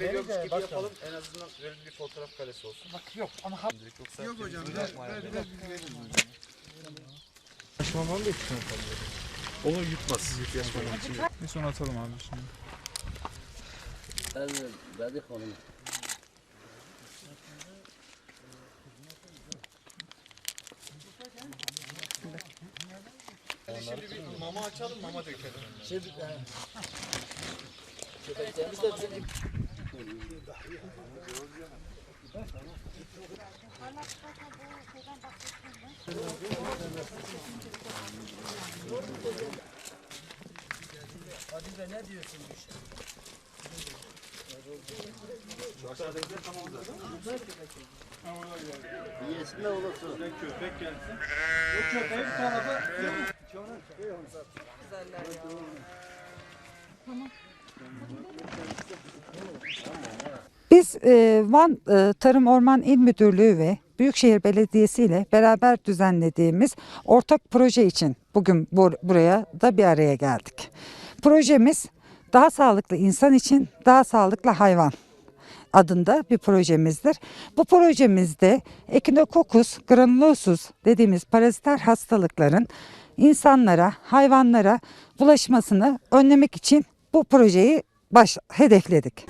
veriyoruz gibi Bak yapalım. En azından böyle bir fotoğraf karesi olsun. Bak yok ama ha... Yoksa yok hocam. Ver, ver, ver, Açmamam da üstüne kalıyor. Onu yutmaz. Yutmaz. Ne sonra atalım abi şimdi. Ben verdik onu. Şimdi bir mama açalım, mama dökelim. Şey, e, köpeklerimiz de bizim Hadi ne diyorsun bu işe? Yesme olursun. Köpek gelsin. Bu Biz e, Van e, Tarım Orman İl Müdürlüğü ve Büyükşehir Belediyesi ile beraber düzenlediğimiz ortak proje için bugün bur- buraya da bir araya geldik. Projemiz daha sağlıklı insan için daha sağlıklı hayvan adında bir projemizdir. Bu projemizde Echinococcus granulosus dediğimiz paraziter hastalıkların insanlara, hayvanlara bulaşmasını önlemek için bu projeyi baş hedefledik.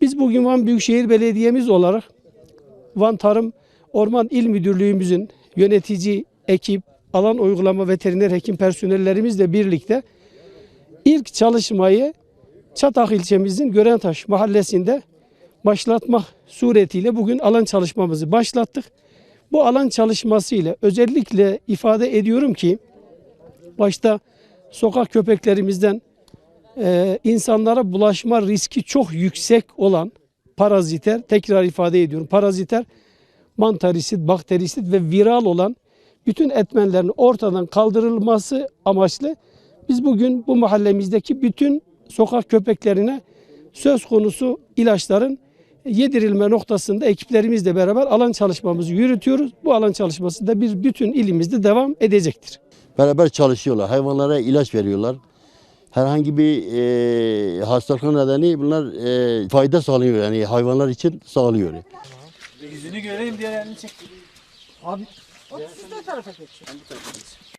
Biz bugün Van Büyükşehir Belediye'miz olarak Van Tarım Orman İl Müdürlüğümüzün yönetici ekip, alan uygulama veteriner hekim personellerimizle birlikte ilk çalışmayı Çatak ilçemizin Görentaş mahallesinde başlatmak suretiyle bugün alan çalışmamızı başlattık. Bu alan çalışması ile özellikle ifade ediyorum ki başta sokak köpeklerimizden e, insanlara bulaşma riski çok yüksek olan paraziter, tekrar ifade ediyorum paraziter, mantarisit, bakterisit ve viral olan bütün etmenlerin ortadan kaldırılması amaçlı biz bugün bu mahallemizdeki bütün sokak köpeklerine söz konusu ilaçların yedirilme noktasında ekiplerimizle beraber alan çalışmamızı yürütüyoruz. Bu alan çalışması da bir bütün ilimizde devam edecektir. Beraber çalışıyorlar. Hayvanlara ilaç veriyorlar. Herhangi bir e, hastalık nedeni bunlar e, fayda sağlıyor yani hayvanlar için sağlıyor. yüzünü göreyim diye elini çek. Abi Siz de tarafa geçin.